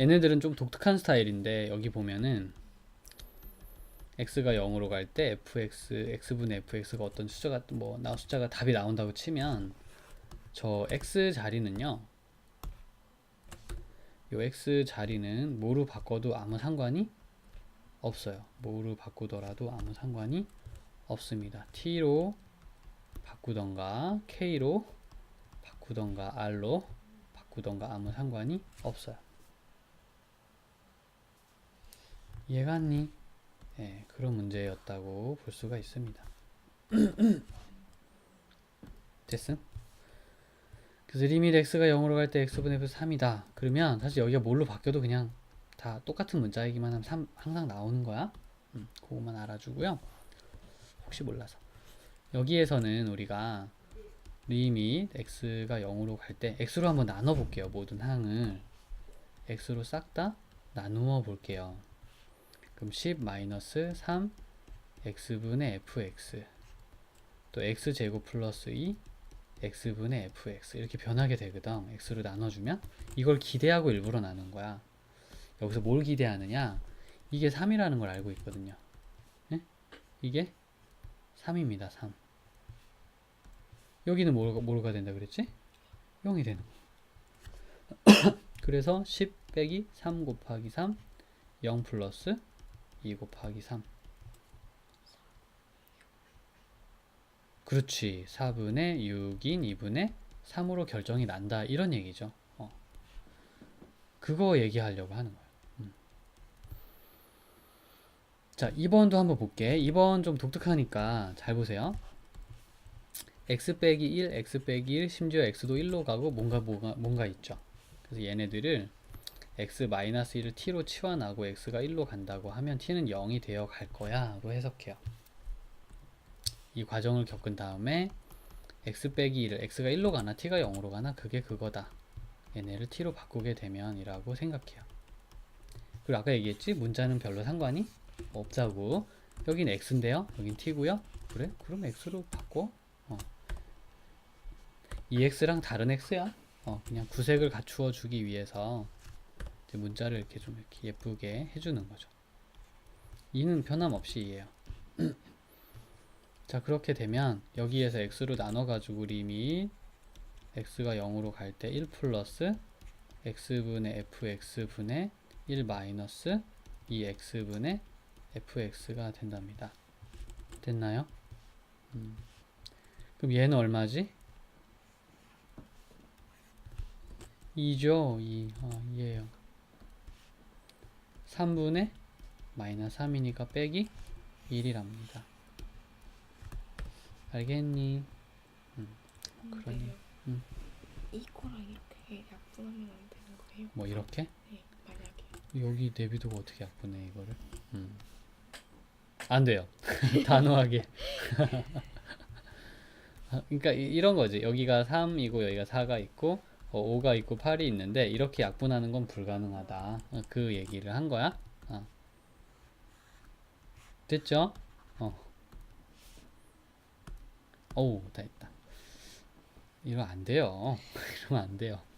얘네들은 좀 독특한 스타일인데 여기 보면은 x가 0으로 갈 때 fx x분의 fx가 어떤 숫자가 뭐나 숫자가 답이 나온다고 치면 저 x 자리는요. 요 x 자리는 뭐로 바꿔도 아무 상관이 없어요. 뭐로 바꾸더라도 아무 상관이 없습니다. t로 바꾸던가 k로 바꾸던가 r로 바꾸던가 아무 상관이 없어요. 이해갔니? 예, 그런 문제였다고 볼 수가 있습니다. 됐음? 그래서 리밋 x가 0으로 갈 때 x분의 f 3이다. 그러면 사실 여기가 뭘로 바뀌어도 그냥 다 똑같은 문자이기만 하면 3 항상 나오는 거야. 음, 그거만 알아주고요. 혹시 몰라서. 여기에서는 우리가 리밋 x가 0으로 갈 때 x로 한번 나눠 볼게요. 모든 항을 x로 싹 다 나누어 볼게요. 그럼 10 마이너스 3 x분의 fx 또 x제곱 플러스 2 x분의 fx 이렇게 변하게 되거든. x로 나눠주면 이걸 기대하고 일부러 나눈 거야. 여기서 뭘 기대하느냐? 이게 3이라는 걸 알고 있거든요. 네? 이게 3입니다 3 여기는 뭐가, 뭐가 된다 그랬지? 0이 되는 거. 그래서 10 빼기 3 곱하기 3 0 플러스 2 곱하기 3 그렇지. 4분의 6인 2분의 3으로 결정이 난다. 이런 얘기죠. 어. 그거 얘기하려고 하는 거예요. 음. 자 2번도 한번 볼게. 2번 좀 독특하니까 잘 보세요. x 빼기 1 x 빼기 1 심지어 x도 1로 가고 뭔가 뭔가, 뭔가 있죠. 그래서 얘네들을 x 마이너스 1을 t로 치환하고 x가 1로 간다고 하면 t는 0이 되어 갈 거야 로 해석해요. 이 과정을 겪은 다음에 x 빼기 1을 x가 1로 가나 t가 0으로 가나 그게 그거다. 얘네를 t로 바꾸게 되면 이라고 생각해요. 그리고 아까 얘기했지 문자는 별로 상관이 없자고 여긴 x인데요 여긴 t고요 그래 그럼 x로 바꿔 어. 이 x랑 다른 x야 어, 그냥 구색을 갖추어 주기 위해서 문자를 이렇게 좀 이렇게 예쁘게 해주는 거죠. 이는 변함없이 이에요. 자 그렇게 되면 여기에서 x로 나눠가지고 리밋 x가 0으로 갈 때 1 플러스 x분의 fx분의 1 마이너스 2x분의 fx가 된답니다. 됐나요? 음. 그럼 얘는 얼마지? 2죠. 2. 어, 2예요. 3분의 마이너스 3이니까 빼기 1이랍니다. 알겠니? 음, 그러니 음. 이거랑 이렇게 약분하면 안 되는 거예요? 뭐 이렇게? 네, 만약에 여기 내비두고 어떻게 약분해 이거를? 음. 안 돼요. 단호하게. 아, 그러니까 이- 이런 거지. 여기가 3이고 여기가 4가 있고 어, 5가 있고 8이 있는데 이렇게 약분하는 건 불가능하다. 어, 그 얘기를 한 거야. 어. 됐죠? 어. 어우, 다 했다. 이러면 안 돼요. 이러면 안 돼요.